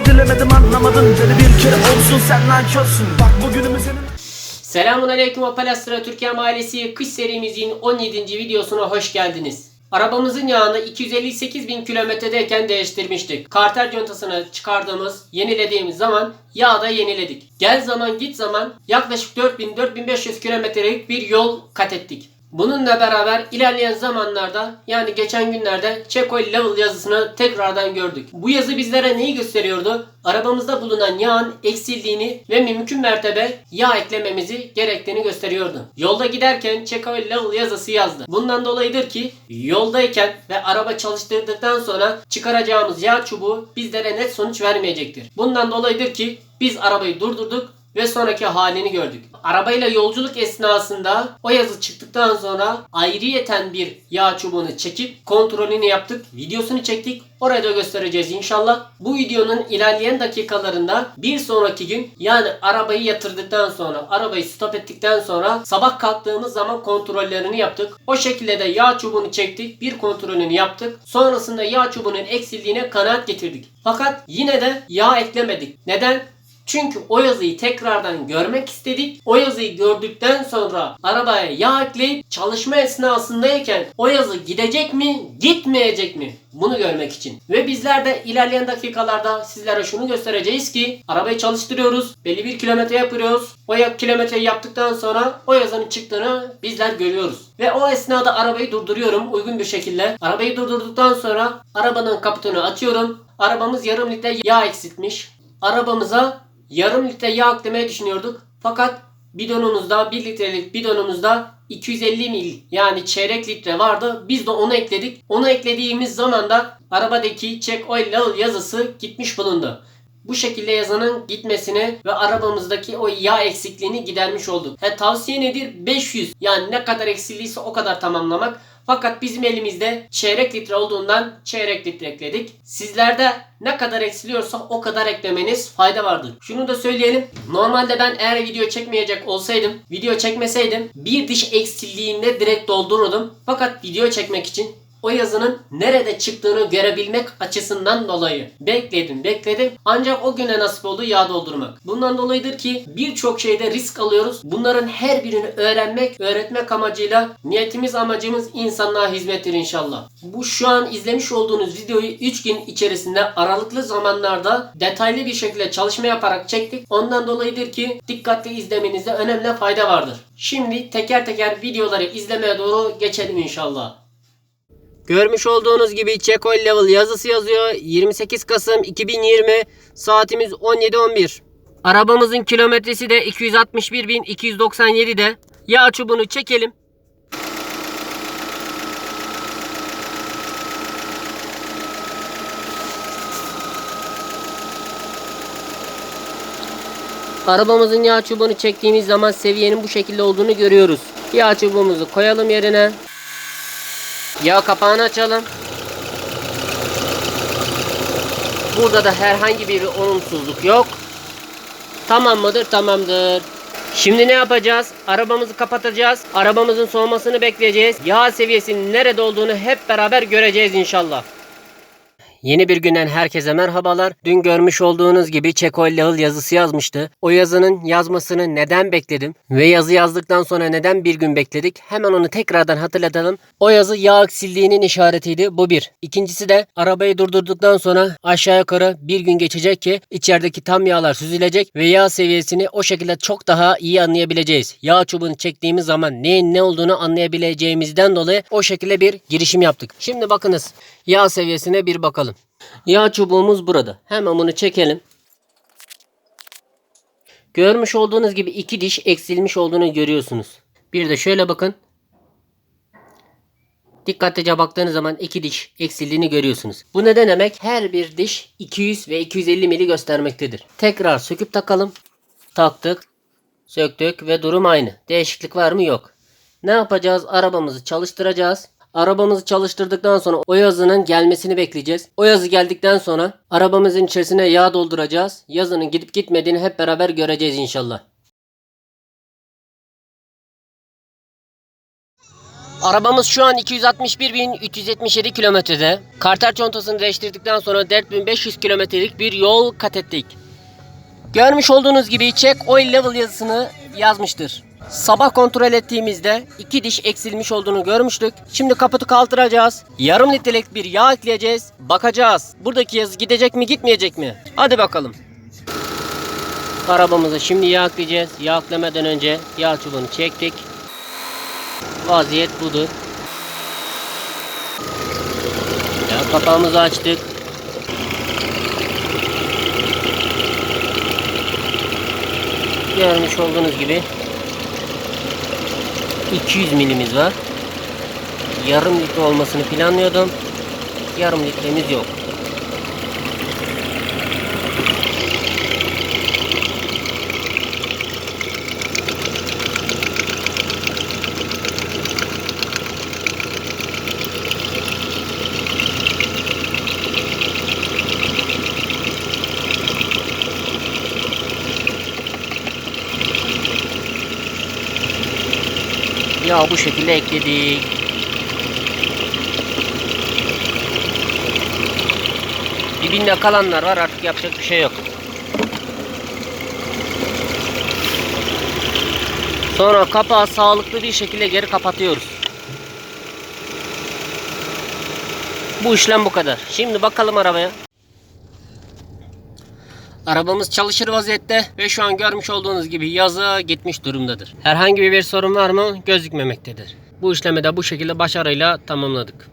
mı dilemedim anlamadın Beni bir kere olsun sen nankörsün Bak bugünümü Selamun Aleyküm Opel Astra Türkiye Mahallesi kış serimizin 17. videosuna hoş geldiniz. Arabamızın yağını 258 bin kilometredeyken değiştirmiştik. Karter contasını çıkardığımız, yenilediğimiz zaman yağı da yeniledik. Gel zaman git zaman yaklaşık 4000-4500 kilometrelik bir yol kat ettik. Bununla beraber ilerleyen zamanlarda yani geçen günlerde Check Oil Level yazısını tekrardan gördük. Bu yazı bizlere neyi gösteriyordu? Arabamızda bulunan yağın eksildiğini ve mümkün mertebe yağ eklememizi gerektiğini gösteriyordu. Yolda giderken Check Oil Level yazısı yazdı. Bundan dolayıdır ki yoldayken ve araba çalıştırdıktan sonra çıkaracağımız yağ çubuğu bizlere net sonuç vermeyecektir. Bundan dolayıdır ki biz arabayı durdurduk ve sonraki halini gördük. Arabayla yolculuk esnasında o yazı çıktıktan sonra ayrıyeten bir yağ çubuğunu çekip kontrolünü yaptık. Videosunu çektik. Oraya da göstereceğiz inşallah. Bu videonun ilerleyen dakikalarında bir sonraki gün yani arabayı yatırdıktan sonra arabayı stop ettikten sonra sabah kalktığımız zaman kontrollerini yaptık. O şekilde de yağ çubuğunu çektik. Bir kontrolünü yaptık. Sonrasında yağ çubuğunun eksildiğine kanaat getirdik. Fakat yine de yağ eklemedik. Neden? Çünkü o yazıyı tekrardan görmek istedik. O yazıyı gördükten sonra arabaya yağ ekleyip çalışma esnasındayken o yazı gidecek mi, gitmeyecek mi? Bunu görmek için. Ve bizler de ilerleyen dakikalarda sizlere şunu göstereceğiz ki arabayı çalıştırıyoruz. Belli bir kilometre yapıyoruz. O kilometreyi yaptıktan sonra o yazının çıktığını bizler görüyoruz. Ve o esnada arabayı durduruyorum uygun bir şekilde. Arabayı durdurduktan sonra arabanın kaputunu açıyorum. Arabamız yarım litre yağ eksiltmiş. Arabamıza yarım litre yağ eklemeyi düşünüyorduk. Fakat bidonumuzda 1 litrelik bidonumuzda 250 mil yani çeyrek litre vardı. Biz de onu ekledik. Onu eklediğimiz zaman da arabadaki check oil level yazısı gitmiş bulundu. Bu şekilde yazının gitmesini ve arabamızdaki o yağ eksikliğini gidermiş olduk. He, tavsiye nedir? 500 yani ne kadar eksildiyse o kadar tamamlamak. Fakat bizim elimizde çeyrek litre olduğundan çeyrek litre ekledik. Sizlerde ne kadar eksiliyorsa o kadar eklemeniz fayda vardır. Şunu da söyleyelim. Normalde ben eğer video çekmeyecek olsaydım, video çekmeseydim bir diş eksildiğinde direkt doldururdum. Fakat video çekmek için o yazının nerede çıktığını görebilmek açısından dolayı bekledim bekledim ancak o güne nasip oldu yağ doldurmak. Bundan dolayıdır ki birçok şeyde risk alıyoruz. Bunların her birini öğrenmek, öğretmek amacıyla niyetimiz amacımız insanlığa hizmettir inşallah. Bu şu an izlemiş olduğunuz videoyu 3 gün içerisinde aralıklı zamanlarda detaylı bir şekilde çalışma yaparak çektik. Ondan dolayıdır ki dikkatli izlemenizde önemli fayda vardır. Şimdi teker teker videoları izlemeye doğru geçelim inşallah. Görmüş olduğunuz gibi Check Oil Level yazısı yazıyor. 28 Kasım 2020 saatimiz 17.11. Arabamızın kilometresi de 261.297'de. Yağ çubuğunu çekelim. Arabamızın yağ çubuğunu çektiğimiz zaman seviyenin bu şekilde olduğunu görüyoruz. Yağ çubuğumuzu koyalım yerine. Yağ kapağını açalım. Burada da herhangi bir olumsuzluk yok. Tamam mıdır? Tamamdır. Şimdi ne yapacağız? Arabamızı kapatacağız. Arabamızın soğumasını bekleyeceğiz. Yağ seviyesinin nerede olduğunu hep beraber göreceğiz inşallah. Yeni bir günden herkese merhabalar. Dün görmüş olduğunuz gibi Oil Level yazısı yazmıştı. O yazının yazmasını neden bekledim? Ve yazı yazdıktan sonra neden bir gün bekledik? Hemen onu tekrardan hatırlatalım. O yazı yağ eksildiğinin işaretiydi. Bu bir. İkincisi de arabayı durdurduktan sonra aşağı yukarı bir gün geçecek ki içerideki tam yağlar süzülecek ve yağ seviyesini o şekilde çok daha iyi anlayabileceğiz. Yağ çubuğunu çektiğimiz zaman neyin ne olduğunu anlayabileceğimizden dolayı o şekilde bir girişim yaptık. Şimdi bakınız yağ seviyesine bir bakalım. Yağ çubuğumuz burada. Hemen bunu çekelim. Görmüş olduğunuz gibi iki diş eksilmiş olduğunu görüyorsunuz. Bir de şöyle bakın. Dikkatlice baktığınız zaman iki diş eksildiğini görüyorsunuz. Bu ne demek? Her bir diş 200 ve 250 mili göstermektedir. Tekrar söküp takalım. Taktık. Söktük ve durum aynı. Değişiklik var mı? Yok. Ne yapacağız? Arabamızı çalıştıracağız. Arabamızı çalıştırdıktan sonra o yazının gelmesini bekleyeceğiz. O yazı geldikten sonra arabamızın içerisine yağ dolduracağız. Yazının gidip gitmediğini hep beraber göreceğiz inşallah. Arabamız şu an 261.377 kilometrede. Karter contasını değiştirdikten sonra 4500 kilometrelik bir yol kat ettik. Görmüş olduğunuz gibi check oil level yazısını yazmıştır. Sabah kontrol ettiğimizde iki diş eksilmiş olduğunu görmüştük. Şimdi kaputu kaldıracağız. Yarım litrelik bir yağ ekleyeceğiz. Bakacağız. Buradaki yazı gidecek mi gitmeyecek mi? Hadi bakalım. Arabamıza şimdi yağ ekleyeceğiz. Yağ eklemeden önce yağ çubuğunu çektik. Vaziyet budur. Yağ kapağımızı açtık. Görmüş olduğunuz gibi 200 milimiz var. Yarım litre olmasını planlıyordum. Yarım litremiz yok. Ya bu şekilde ekledik. Dibinde kalanlar var artık yapacak bir şey yok. Sonra kapağı sağlıklı bir şekilde geri kapatıyoruz. Bu işlem bu kadar. Şimdi bakalım arabaya. Arabamız çalışır vaziyette ve şu an görmüş olduğunuz gibi yazı gitmiş durumdadır. Herhangi bir sorun var mı? Gözükmemektedir. Bu işlemi de bu şekilde başarıyla tamamladık.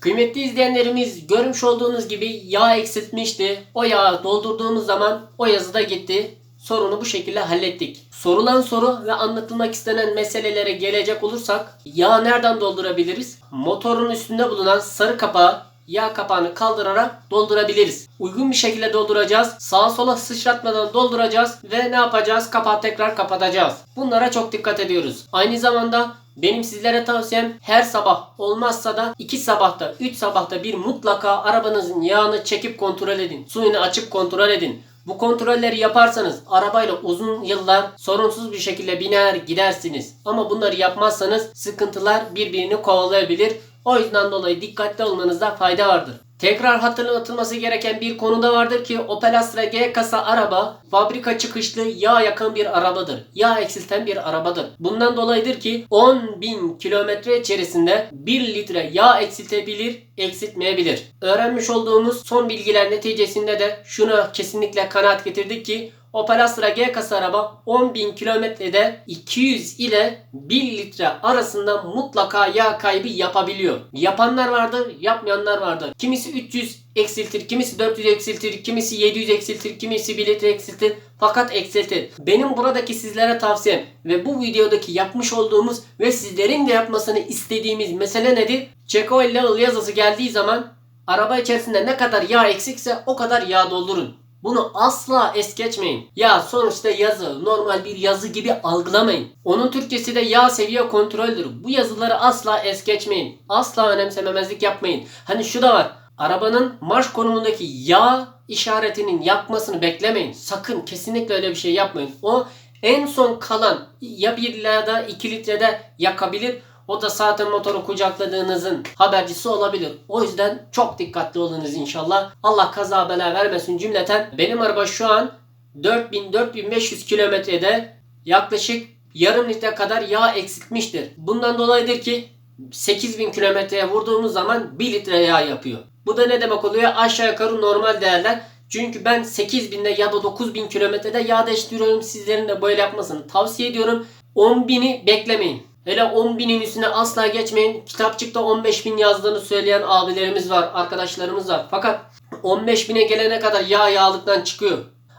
Kıymetli izleyenlerimiz görmüş olduğunuz gibi yağ eksiltmişti. O yağı doldurduğumuz zaman o yazı da gitti. Sorunu bu şekilde hallettik. Sorulan soru ve anlatılmak istenen meselelere gelecek olursak yağ nereden doldurabiliriz? Motorun üstünde bulunan sarı kapağı yağ kapağını kaldırarak doldurabiliriz. Uygun bir şekilde dolduracağız. Sağa sola sıçratmadan dolduracağız ve ne yapacağız? Kapağı tekrar kapatacağız. Bunlara çok dikkat ediyoruz. Aynı zamanda benim sizlere tavsiyem her sabah olmazsa da 2 sabahta 3 sabahta bir mutlaka arabanızın yağını çekip kontrol edin. Suyunu açıp kontrol edin. Bu kontrolleri yaparsanız arabayla uzun yıllar sorunsuz bir şekilde biner gidersiniz. Ama bunları yapmazsanız sıkıntılar birbirini kovalayabilir. O yüzden dolayı dikkatli olmanızda fayda vardır. Tekrar hatırlatılması gereken bir konu da vardır ki Opel Astra G kasa araba fabrika çıkışlı yağ yakan bir arabadır. Yağ eksilten bir arabadır. Bundan dolayıdır ki 10.000 kilometre içerisinde 1 litre yağ eksiltebilir, eksiltmeyebilir. Öğrenmiş olduğumuz son bilgiler neticesinde de şuna kesinlikle kanaat getirdik ki Opel Astra G kasa araba 10.000 kilometrede 200 ile 1 litre arasında mutlaka yağ kaybı yapabiliyor. Yapanlar vardır, yapmayanlar vardır. Kimisi 300 eksiltir, kimisi 400 eksiltir, kimisi 700 eksiltir, kimisi 1 litre eksiltir. Fakat eksiltir. Benim buradaki sizlere tavsiyem ve bu videodaki yapmış olduğumuz ve sizlerin de yapmasını istediğimiz mesele nedir? Check Oil Level yazısı geldiği zaman araba içerisinde ne kadar yağ eksikse o kadar yağ doldurun. Bunu asla es geçmeyin. Ya sonuçta yazı normal bir yazı gibi algılamayın. Onun Türkçesi de yağ seviye kontroldür. Bu yazıları asla es geçmeyin. Asla önemsememezlik yapmayın. Hani şu da var. Arabanın marş konumundaki yağ işaretinin yakmasını beklemeyin. Sakın kesinlikle öyle bir şey yapmayın. O en son kalan ya 1 ya da 2 litrede yakabilir. O da zaten motoru kucakladığınızın habercisi olabilir. O yüzden çok dikkatli olunuz inşallah. Allah kaza bela vermesin cümleten. Benim araba şu an 4000-4500 kilometrede yaklaşık yarım litre kadar yağ eksiltmiştir. Bundan dolayıdır ki 8000 kilometreye vurduğumuz zaman 1 litre yağ yapıyor. Bu da ne demek oluyor? Aşağı yukarı normal değerler. Çünkü ben 8000'de ya da 9000 kilometrede yağ değiştiriyorum. Sizlerin de böyle yapmasını tavsiye ediyorum. 10.000'i beklemeyin. Hele 10.000'in üstüne asla geçmeyin. Kitapçıkta 15.000 yazdığını söyleyen abilerimiz var, arkadaşlarımız var. Fakat 15.000'e gelene kadar yağ yağlıktan çıkıyor.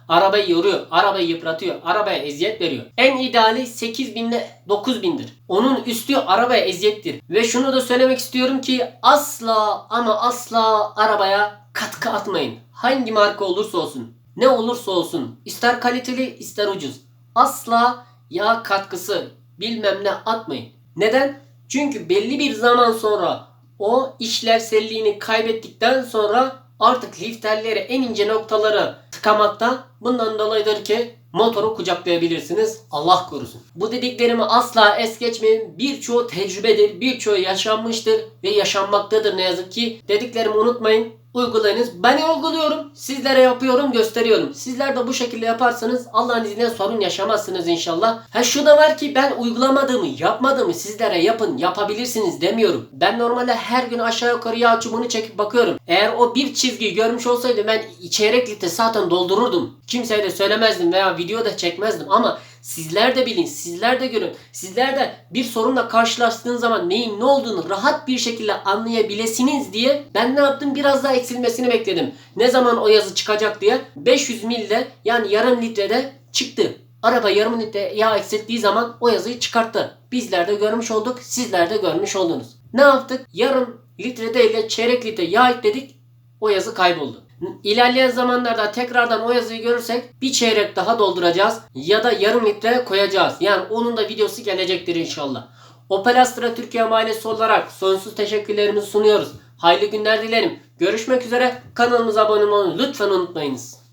Arabayı yoruyor, arabayı yıpratıyor, arabaya eziyet veriyor. En ideali 8000 ile 9000'dir. Onun üstü arabaya eziyettir. Ve şunu da söylemek istiyorum ki asla ama asla arabaya katkı atmayın. Hangi marka olursa olsun, ne olursa olsun, ister kaliteli ister ucuz. Asla yağ katkısı bilmem ne atmayın. Neden? Çünkü belli bir zaman sonra o işlevselliğini kaybettikten sonra artık lifterleri en ince noktaları tıkamakta. Bundan dolayıdır ki motoru kucaklayabilirsiniz. Allah korusun. Bu dediklerimi asla es geçmeyin. Birçoğu tecrübedir, birçoğu yaşanmıştır ve yaşanmaktadır ne yazık ki. Dediklerimi unutmayın. Uygulayınız. Ben uyguluyorum. Sizlere yapıyorum, gösteriyorum. Sizler de bu şekilde yaparsanız Allah'ın izniyle sorun yaşamazsınız inşallah. Ha şu da var ki ben uygulamadığımı, yapmadığımı sizlere yapın, yapabilirsiniz demiyorum. Ben normalde her gün aşağı yukarı yağ çubuğunu çekip bakıyorum. Eğer o bir çizgiyi görmüş olsaydı ben çeyrek litre zaten doldururdum. Kimseye de söylemezdim veya video da çekmezdim ama Sizler de bilin, sizler de görün. Sizler de bir sorunla karşılaştığınız zaman neyin ne olduğunu rahat bir şekilde anlayabilesiniz diye ben ne yaptım? Biraz daha eksilmesini bekledim. Ne zaman o yazı çıkacak diye 500 milde yani yarım litrede çıktı. Araba yarım litre yağ eksilttiği zaman o yazıyı çıkarttı. Bizler de görmüş olduk, sizler de görmüş oldunuz. Ne yaptık? Yarım litre değil de çeyrek litre yağ ekledik. O yazı kayboldu. İlerleyen zamanlarda tekrardan o yazıyı görürsek bir çeyrek daha dolduracağız ya da yarım litre koyacağız. Yani onun da videosu gelecektir inşallah. Opel Astra Türkiye Mahallesi olarak sonsuz teşekkürlerimizi sunuyoruz. Hayırlı günler dilerim. Görüşmek üzere. Kanalımıza abone olmayı lütfen unutmayınız.